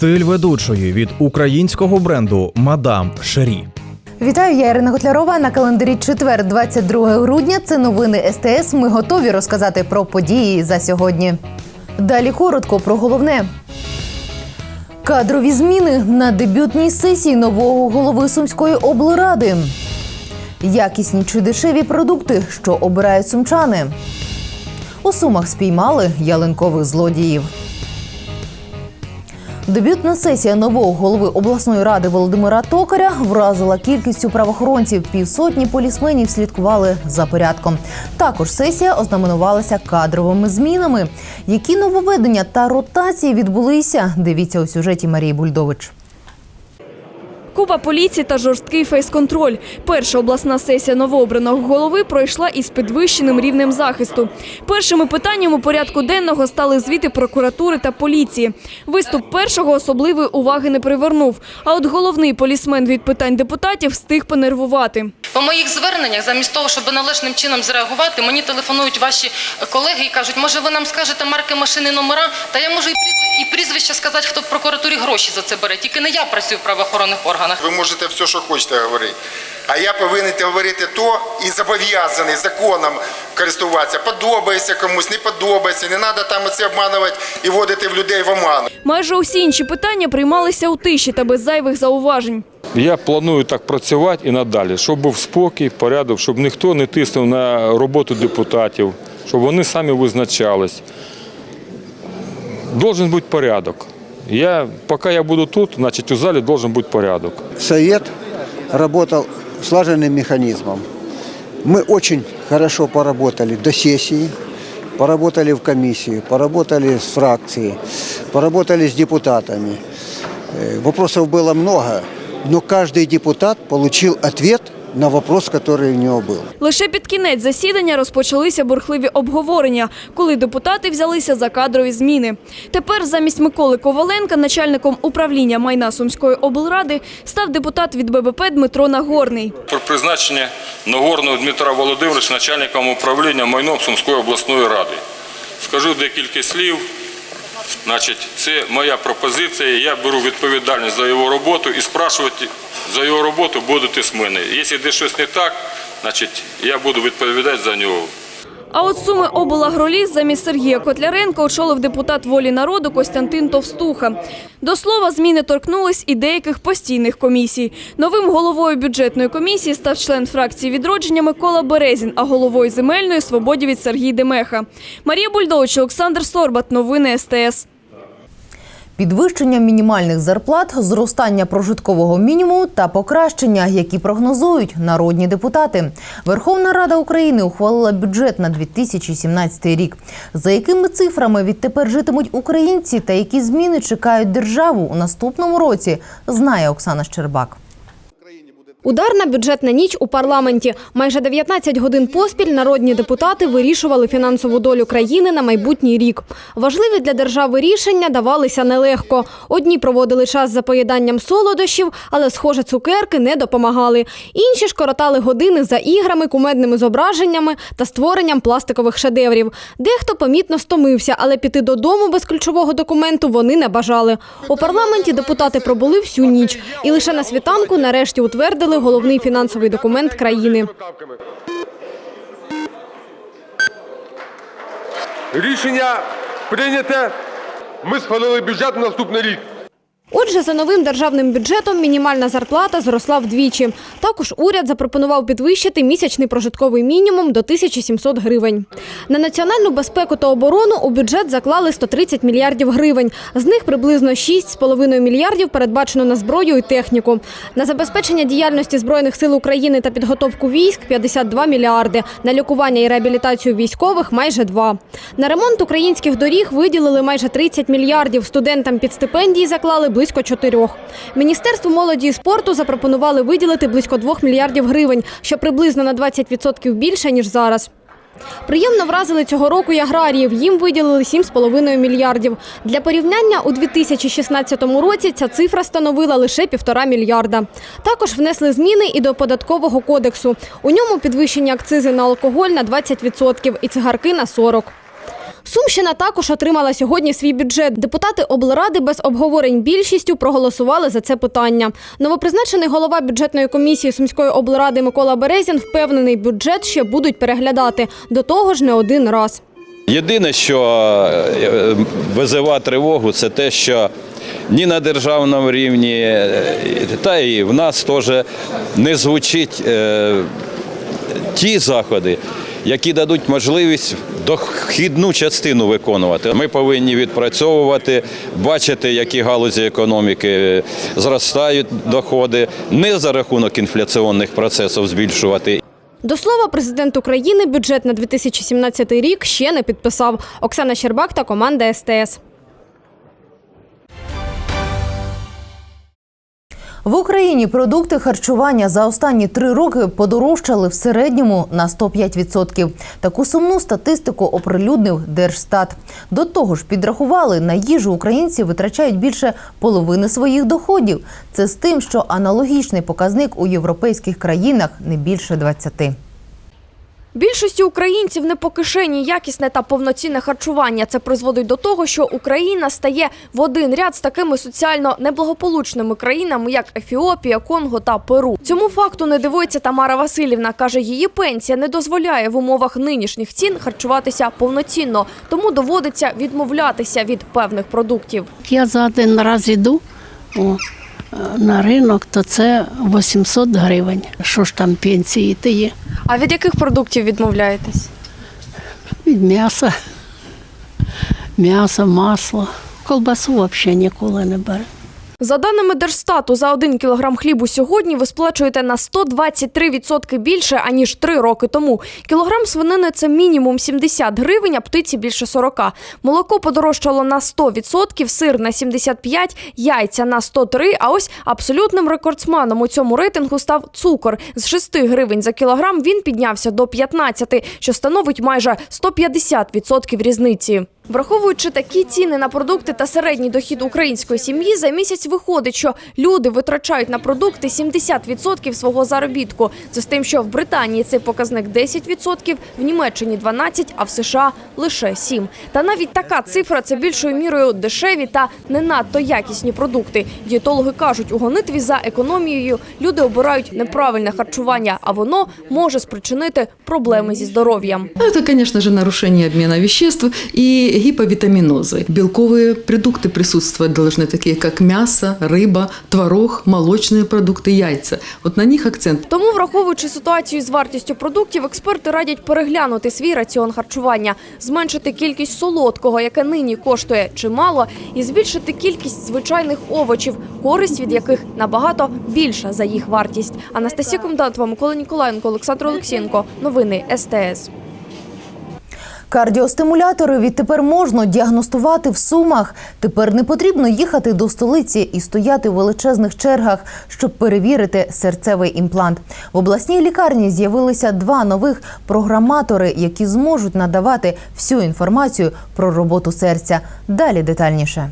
Стиль ведучої від українського бренду Мадам Шері. Вітаю, я Ірина Котлярова. На календарі четвер, 22 грудня. Це новини СТС. Ми готові розказати про події за сьогодні. Далі коротко про головне. Кадрові зміни на дебютній сесії нового голови Сумської облради. Якісні чи дешеві продукти, що обирають сумчани. У Сумах спіймали ялинкових злодіїв. Дебютна сесія нового голови обласної ради Володимира Токаря вразила кількістю правоохоронців. Півсотні полісменів слідкували за порядком. Також сесія ознаменувалася кадровими змінами. Які нововведення та ротації відбулися? Дивіться у сюжеті Марії Бульдович. Купа поліції та жорсткий фейс-контроль. Перша обласна сесія новообраного голови пройшла із підвищеним рівнем захисту. Першими питаннями порядку денного стали звіти прокуратури та поліції. Виступ першого особливої уваги не привернув. А от головний полісмен від питань депутатів встиг понервувати. По моїх зверненнях, замість того, щоб належним чином зреагувати, мені телефонують ваші колеги і кажуть, може ви нам скажете марки машини номера, та я можу і прізвище, і прізвище сказати, хто в прокуратурі гроші за це бере. Тільки не я працюю в правоохоронних органах. Ви можете все, що хочете говорити. А я повинен говорити то і зобов'язаний законом користуватися. Подобається комусь, не подобається. Не треба там оце обманувати і вводити в людей в оману. Майже усі інші питання приймалися у тиші та без зайвих зауважень. Я планую так працювати і надалі, щоб був спокій, порядок, щоб ніхто не тиснув на роботу депутатів, щоб вони самі визначались Должен бути порядок. Я, поки я буду тут, значить у залі должен бути порядок. Совет работал слаженным механизмом. Мы очень хорошо поработали до сессии, поработали в комиссии, поработали с фракцией, поработали с депутатами. Э, Вопросов было много, но каждый депутат получил ответ на вопрос, который у него был. Лише під кінець засідання розпочалися бурхливі обговорення, коли депутати взялися за кадрові зміни. Тепер замість Миколи Коваленка, начальником управління майна Сумської облради, став депутат від ББП Дмитро Нагорний. Про призначення Нагорного Дмитра Володимировича начальником управління майном Сумської обласної ради. Скажу декілька слів. Значить, це моя пропозиція. Я беру відповідальність за його роботу і спрашувати за його роботу будете з мене. Якщо де щось не так, значить я буду відповідати за нього. А от суми облагроліс замість Сергія Котляренка очолив депутат волі народу Костянтин Товстуха. До слова, зміни торкнулись і деяких постійних комісій. Новим головою бюджетної комісії став член фракції відродження Микола Березін, а головою земельної свободівець Сергій Демеха. Марія Бульдович, Олександр Сорбат. Новини СТС. Підвищення мінімальних зарплат, зростання прожиткового мінімуму та покращення, які прогнозують народні депутати. Верховна Рада України ухвалила бюджет на 2017 рік. За якими цифрами відтепер житимуть українці та які зміни чекають державу у наступному році, знає Оксана Щербак. Ударна бюджетна ніч у парламенті. Майже 19 годин поспіль народні депутати вирішували фінансову долю країни на майбутній рік. Важливі для держави рішення давалися нелегко. Одні проводили час за поїданням солодощів, але, схоже, цукерки не допомагали. Інші ж коротали години за іграми, кумедними зображеннями та створенням пластикових шедеврів. Дехто помітно стомився, але піти додому без ключового документу вони не бажали. У парламенті депутати пробули всю ніч, і лише на світанку нарешті утвердили головний фінансовий документ країни. Рішення прийняте. Ми схвалили бюджет на наступний рік. Отже, за новим державним бюджетом мінімальна зарплата зросла вдвічі. Також уряд запропонував підвищити місячний прожитковий мінімум до 1700 гривень. На національну безпеку та оборону у бюджет заклали 130 мільярдів гривень. З них приблизно 6,5 мільярдів передбачено на зброю і техніку. На забезпечення діяльності збройних сил України та підготовку військ 52 мільярди. На лікування і реабілітацію військових майже 2. На ремонт українських доріг виділили майже 30 мільярдів. Студентам під стипендії заклали близько 4. Міністерству молоді і спорту запропонували виділити близько 2 мільярдів гривень, що приблизно на 20% більше ніж зараз. Приємно вразили цього року й аграріїв. Їм виділили 7,5 мільярдів. Для порівняння у 2016 році ця цифра становила лише півтора мільярда. Також внесли зміни і до податкового кодексу. У ньому підвищення акцизи на алкоголь на 20% і цигарки на 40%. Сумщина також отримала сьогодні свій бюджет. Депутати облради без обговорень більшістю проголосували за це питання. Новопризначений голова бюджетної комісії Сумської облради Микола Березін впевнений, бюджет ще будуть переглядати. До того ж, не один раз. Єдине, що е, визиває тривогу, це те, що ні на державному рівні, е, та і в нас теж не звучить е, ті заходи, які дадуть можливість дохідну частину виконувати. Ми повинні відпрацьовувати, бачити, які галузі економіки зростають доходи, не за рахунок інфляційних процесів збільшувати. До слова, президент України бюджет на 2017 рік ще не підписав. Оксана Щербак та команда СТС. В Україні продукти харчування за останні три роки подорожчали в середньому на 105%. Таку сумну статистику оприлюднив Держстат. До того ж, підрахували на їжу українці витрачають більше половини своїх доходів. Це з тим, що аналогічний показник у європейських країнах не більше 20%. Більшості українців не по кишені якісне та повноцінне харчування. Це призводить до того, що Україна стає в один ряд з такими соціально неблагополучними країнами, як Ефіопія, Конго та Перу. Цьому факту не дивується Тамара Васильівна. каже, її пенсія не дозволяє в умовах нинішніх цін харчуватися повноцінно, тому доводиться відмовлятися від певних продуктів. Я за один раз іду о, на ринок, то це 800 гривень. Що ж там пенсії ти є? А від яких продуктів відмовляєтесь? Від м'яса, м'ясо, масло. Колбасу взагалі ніколи не беру. За даними Держстату, за один кілограм хлібу сьогодні ви сплачуєте на 123% більше, аніж три роки тому. Кілограм свинини – це мінімум 70 гривень, а птиці – більше 40. Молоко подорожчало на 100%, сир – на 75%, яйця – на 103%, а ось абсолютним рекордсменом у цьому рейтингу став цукор. З 6 гривень за кілограм він піднявся до 15, що становить майже 150% різниці. Враховуючи такі ціни на продукти та середній дохід української сім'ї, за місяць виходить, що люди витрачають на продукти 70% свого заробітку. Це з тим, що в Британії цей показник 10%, в Німеччині 12%, а в США лише 7%. Та навіть така цифра – це більшою мірою дешеві та не надто якісні продукти. Дієтологи кажуть, у гонитві за економією люди обирають неправильне харчування, а воно може спричинити проблеми зі здоров'ям. Ну, конечно же, нарушение обмена веществ и гиповитаминозы. Белковые продукты присутствовать должны, такие как мясо, рыба, творог, молочные продукты, яйца. Вот на них акцент. Тому, враховуючи ситуацію з вартістю продуктів, експерти радять переглянути свій раціон харчування, зменшити кількість солодкого, яке нині коштує чимало, і збільшити кількість звичайних овочів, користь від яких набагато більша за їх вартість. Анастасія Комдатова, Микола Ніколаєнко, Олександр Олексієнко. Новини СТС. Кардіостимулятори відтепер можна діагностувати в сумах. Тепер не потрібно їхати до столиці і стояти в величезних чергах, щоб перевірити серцевий імплант. В обласній лікарні з'явилися два нових програматори, які зможуть надавати всю інформацію про роботу серця. Далі детальніше.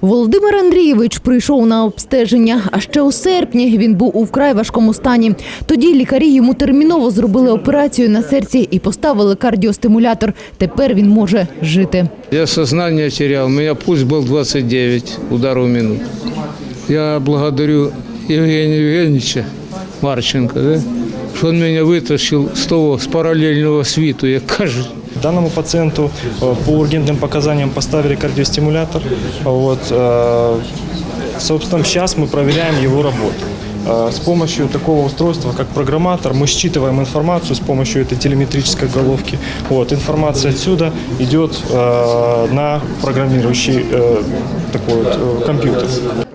Володимир Андрійович прийшов на обстеження. А ще у серпні він був у вкрай важкому стані. Тоді лікарі йому терміново зробили операцію на серці і поставили кардіостимулятор. Тепер він може жити. Я сознание терял, у меня пульс был 29 ударов в минуту. Я благодарю Евгения Евгеньевича Марченко, да, что он меня вытащил с того, с параллельного свиту, як кажуть. Данному пациенту э, по ургентным показаниям поставили кардиостимулятор. Вот, э, собственно, сейчас мы проверяем его работу. Э, С помощью такого устройства, как программатор, мы считываем информацию с помощью этой телеметрической головки. Вот, информация отсюда идет э, на программирующий э, такой вот, э, компьютер.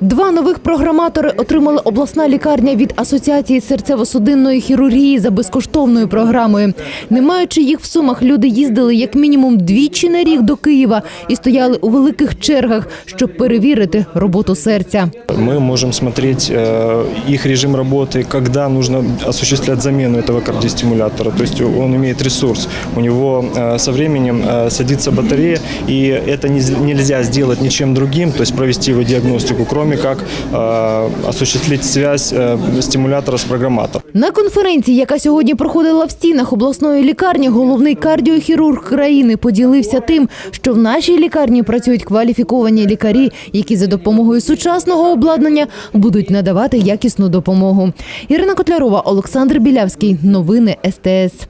Два нових програматори отримала обласна лікарня від Асоціації серцево-судинної хірургії за безкоштовною програмою. Не маючи їх в сумах, люди їздили як мінімум двічі на рік до Києва і стояли у великих чергах, щоб перевірити роботу серця. Мы можем смотреть э, их режим работы, когда нужно осуществлять замену этого кардиостимулятора. То есть он имеет ресурс. У него э, со временем э, садится батарея, и это не- нельзя сделать ничем другим, другим, то есть провести его диагностику, кроме как э, осуществить связь э, стимулятора с программатором. На конференції, яка сьогодні проходила в стінах обласної лікарні, головний кардіохірург країни поділився тим, що в нашій лікарні працюють кваліфіковані лікарі, які за допомогою сучасного обладнання будуть надавати якісну допомогу. Ірина Котлярова, Олександр Білявський. Новини СТС.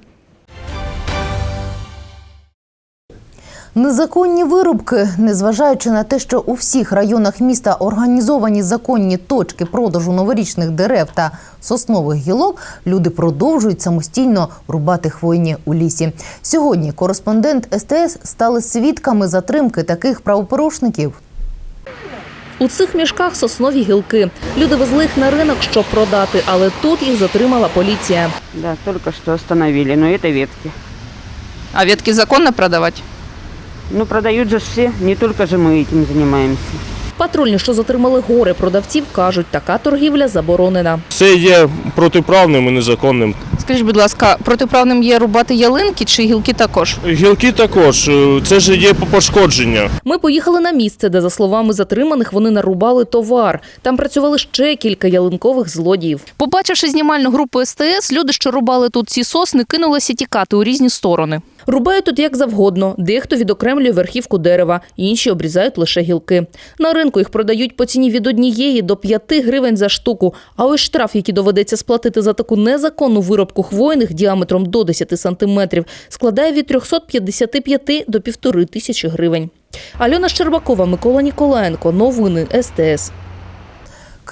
Незаконні вирубки, незважаючи на те, що у всіх районах міста організовані законні точки продажу новорічних дерев та соснових гілок, люди продовжують самостійно рубати хвойні у лісі. Сьогодні кореспондент СТС стали свідками затримки таких правопорушників. У цих мішках соснові гілки. Люди везли їх на ринок, щоб продати, але тут їх затримала поліція. Да, только что остановили, но это ветки. А ветки законно продавать? Ну, продают же все, не только же мы этим занимаемся. Патрульні, що затримали гори продавців, кажуть, така торгівля заборонена. Це є протиправним і незаконним. Скажіть, будь ласка, протиправним є рубати ялинки чи гілки також? Гілки також, е, це ж є пошкодження. Ми поїхали на місце, де, за словами затриманих, вони нарубали товар. Там працювали ще кілька ялинкових злодіїв. Побачивши знімальну групу СТС, люди, що рубали тут ці сосни, кинулися тікати у різні сторони. Рубають тут як завгодно. Дехто відокремлює верхівку дерева, інші обрізають лише гілки. На ринку їх продають по ціні від однієї до п'яти гривень за штуку. А ось штраф, який доведеться сплатити за таку незаконну виробку хвойних діаметром до 10 сантиметрів, складає від 355 до півтори тисячі гривень. Альона Щербакова, Микола Ніколаєнко. Новини СТС.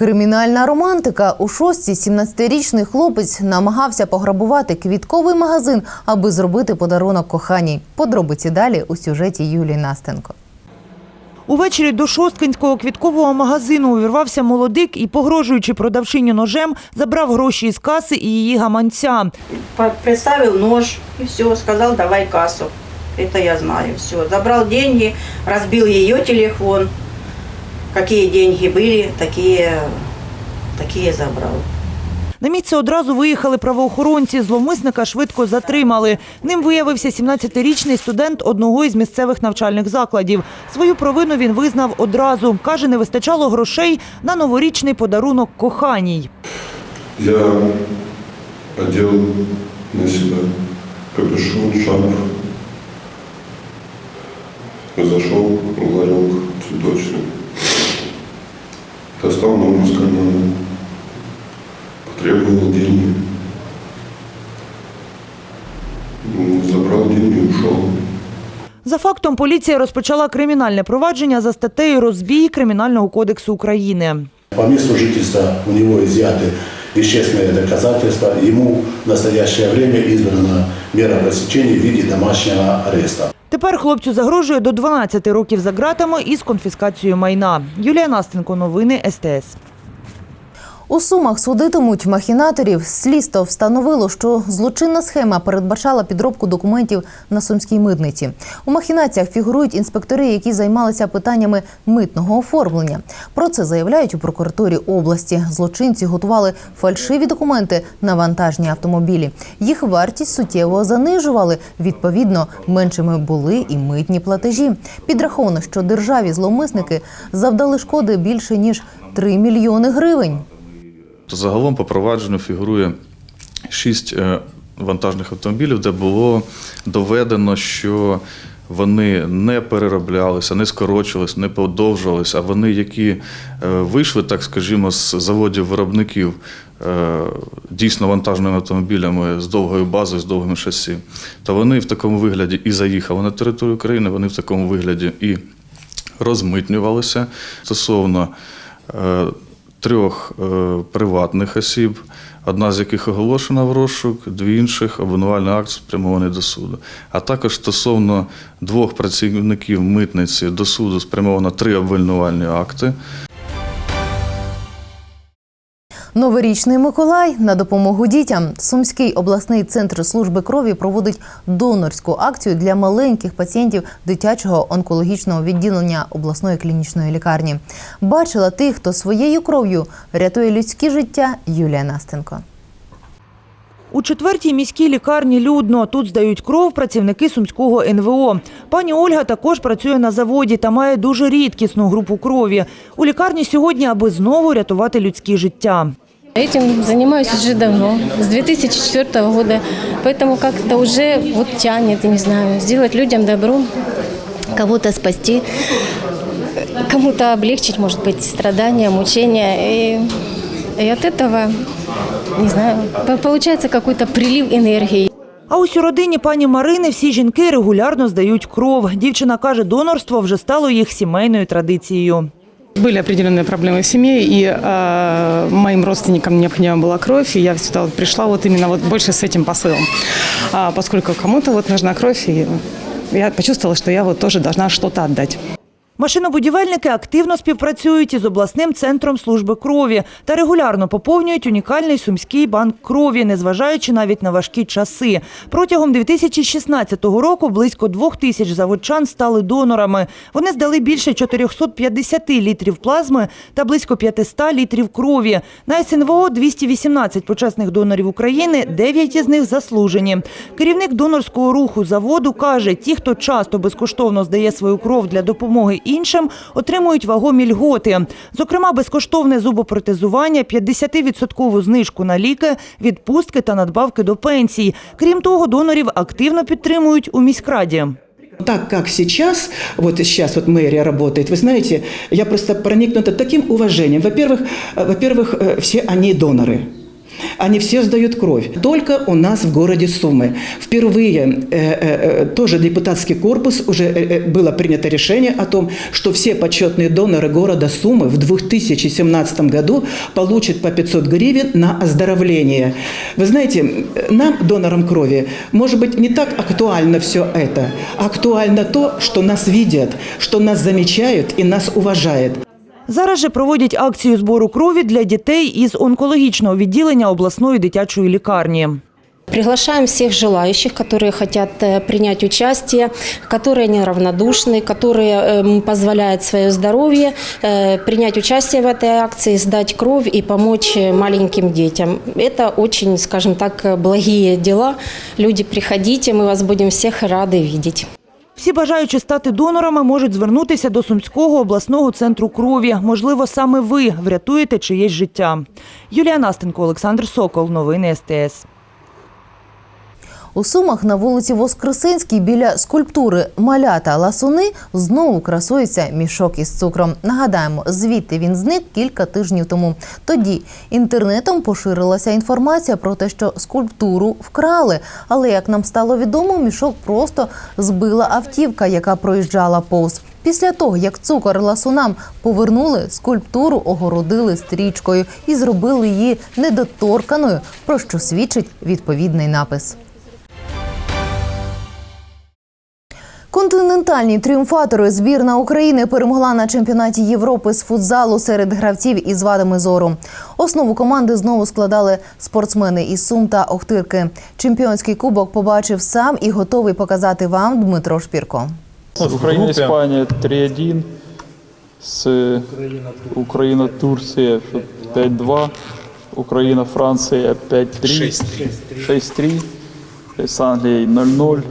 Кримінальна романтика. У шостці 17-річний хлопець намагався пограбувати квітковий магазин, аби зробити подарунок коханій. Подробиці далі у сюжеті Юлії Настенко. Увечері до Шосткинського квіткового магазину увірвався молодик і, погрожуючи продавчині ножем, забрав гроші із каси і її гаманця. Представил нож и все, сказал, давай кассу. Это я знаю, все. Забрал деньги, разбил ее телефон. Какие деньги были, такие, такие забрал. На місце одразу виїхали правоохоронці. Зловмисника швидко затримали. Ним виявився 17-річний студент одного із місцевих навчальних закладів. Свою провину він визнав одразу. Каже, не вистачало грошей на новорічний подарунок коханій. Я одел на себя капюшон, шарф. Зашел в ларек цветочный. Достал ногу из кармана. Потребовал деньги. Ну, Забрал деньги и ушел. За фактом поліція розпочала кримінальне провадження за статтею розбій Кримінального кодексу України. По месту жительства у него изъяты вещественные доказательства. Ему в настоящее время избрана мера пресечения в виде домашнего ареста. Тепер хлопцю загрожує до 12 років за ґратами із конфіскацією майна. Юлія Настенко, новини СТС. У Сумах судитимуть махінаторів. Слідство встановило, що злочинна схема передбачала підробку документів на сумській митниці. У махінаціях фігурують інспектори, які займалися питаннями митного оформлення. Про це заявляють у прокуратурі області. Злочинці готували фальшиві документи на вантажні автомобілі. Їх вартість суттєво занижували. Відповідно, меншими були і митні платежі. Підраховано, що державі зловмисники завдали шкоди більше ніж 3 мільйони гривень. Загалом по провадженню фігурує шість е, вантажних автомобілів, де було доведено, що вони не перероблялися, не скорочувалися, не подовжувалися, а вони, які е, вийшли, так скажімо, з заводів виробників е, дійсно вантажними автомобілями з довгою базою, з довгим шасі, то вони в такому вигляді і заїхали на територію України, вони в такому вигляді і розмитнювалися стосовно трьох е, приватних осіб, одна з яких оголошена в розшук, дві інших обвинувальний акт спрямований до суду. А також стосовно двох працівників митниці до суду спрямовано три обвинувальні акти. Новорічний Миколай на допомогу дітям. Сумський обласний центр служби крові проводить донорську акцію для маленьких пацієнтів дитячого онкологічного відділення обласної клінічної лікарні. Бачила тих, хто своєю кров'ю рятує людське життя. Юлія Настенко. У четвертій міській лікарні людно. Тут здають кров працівники сумського НВО. Пані Ольга також працює на заводі та має дуже рідкісну групу крові. У лікарні сьогодні, аби знову рятувати людські життя. Этим занимаюсь уже давно, с 2004 года. Поэтому как-то уже вот тянет, я не знаю, сделать людям добро, кого-то спасти, кому-то облегчить, может быть, страдания, мучения. И, и от этого, не знаю, по- получается какой-то прилив энергии. А ось у родині пані Марини всі жінки регулярно здають кров. Дівчина каже, донорство вже стало їх сімейною традицією. Были определенные проблемы в семье, и э, моим родственникам необходима была кровь, и я сюда вот пришла вот именно вот больше с этим посылом. А поскольку кому-то вот нужна кровь, и я почувствовала, что я вот тоже должна что-то отдать. Машинобудівельники активно співпрацюють із обласним центром служби крові та регулярно поповнюють унікальний сумський банк крові, незважаючи навіть на важкі часи. Протягом 2016 року близько двох тисяч заводчан стали донорами. Вони здали більше 450 літрів плазми та близько 500 літрів крові. На СНВО 218 почесних донорів України, 9 із них заслужені. Керівник донорського руху заводу каже, ті, хто часто безкоштовно здає свою кров для допомоги іншим, отримують вагомі льготи. Зокрема, безкоштовне зубопротезування, 50% знижку на ліки, відпустки та надбавки до пенсій. Крім того, донорів активно підтримують у міськраді. Так как сейчас, вот сейчас вот мэрия работает, вы знаете, я просто проникнута таким уважением. Во-первых, э, во-первых, э, все они доноры. Они все сдают кровь. Только у нас в городе Сумы. Впервые э, э, э, тоже депутатский корпус уже э, э, было принято решение о том, что все почетные доноры города Сумы в 2017 году получат по 500 гривен на оздоровление. Вы знаете, нам, донорам крови, может быть, не так актуально все это. Актуально то, что нас видят, что нас замечают и нас уважают. Зараз же проводять акцію збору крові для дітей із онкологічного відділення обласної дитячої лікарні. Приглашаем всех желающих, которые хотят э, принять участие, которые неравнодушны, которые эм, позволяют свое здоровье э, принять участие в этой акции, сдать кровь и помочь э, маленьким детям. Это очень, скажем так, э, благие дела. Люди, приходите, мы вас будем всех рады видеть. Всі бажаючі стати донорами можуть звернутися до Сумського обласного центру крові. Можливо, саме ви врятуєте чиєсь життя. Юлія Настенко, Олександр Сокол. Новини СТС. У Сумах на вулиці Воскресенській біля скульптури Малята Ласуни знову красується мішок із цукром. Нагадаємо, звідти він зник кілька тижнів тому. Тоді інтернетом поширилася інформація про те, що скульптуру вкрали. Але як нам стало відомо, мішок просто збила автівка, яка проїжджала повз. Після того, як цукор ласунам повернули, скульптуру огородили стрічкою і зробили її недоторканою, про що свідчить відповідний напис. Континентальні тріумфатори збірна України перемогла на чемпіонаті Європи з футзалу серед гравців із вадами зору. Основу команди знову складали спортсмени із Сум та Охтирки. Чемпіонський кубок побачив сам і готовий показати вам Дмитро Шпірко. Украина, Испания 3-1. С Украина, Турция 5-2. Украина, Франция 5-3. 6-3. С Англией 0-0.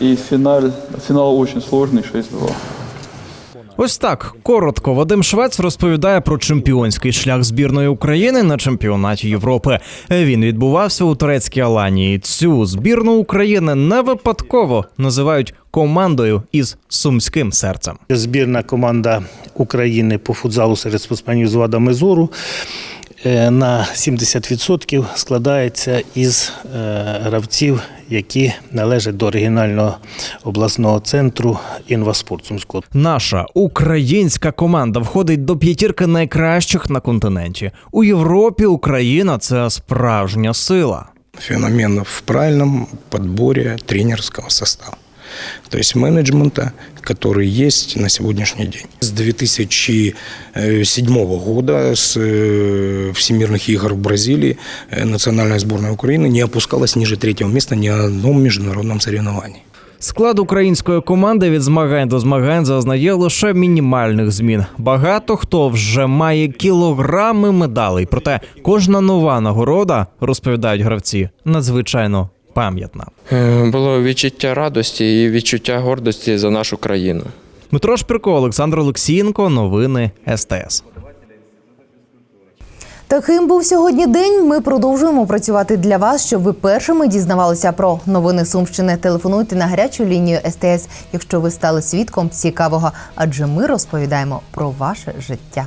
И финаль, финал очень сложный 6-2. Ось так коротко Вадим Швець розповідає про чемпіонський шлях збірної України на чемпіонаті Європи. Він відбувався у турецькій Аланії. Цю збірну України не випадково називають командою із сумським серцем. Збірна команда України по футзалу серед спортсменів з вадами зору на 70% складається із е, гравців, які належать до оригінального обласного центру інваспорт Сумського. Наша українська команда входить до п'ятірки найкращих на континенті. У Європі Україна це справжня сила. феномен в правильном подборе тренерского состава То есть менеджмента, который есть на сегодняшний день. С 2007 года, с э, всемирных игр в Бразилии, э, национальная сборная Украины не опускалась ниже третьего места ни на одном международном соревновании. Склад української команди від змагань до змагань зазнає лише мінімальних змін. Багато хто вже має кілограми медалей. Проте кожна нова нагорода, розповідають гравці, надзвичайно пам'ятна. Е, Було відчуття радості і відчуття гордості за нашу країну. Дмитро Шпирко, Олександр Олексієнко. Новини СТС. Таким був сьогодні день. Ми продовжуємо працювати для вас, щоб ви першими дізнавалися про новини Сумщини. Телефонуйте на гарячу лінію СТС, якщо ви стали свідком цікавого, адже ми розповідаємо про ваше життя.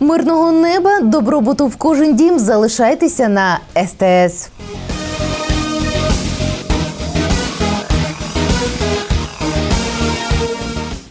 Мирного неба, добробуту в кожен дім. Залишайтеся на СТС.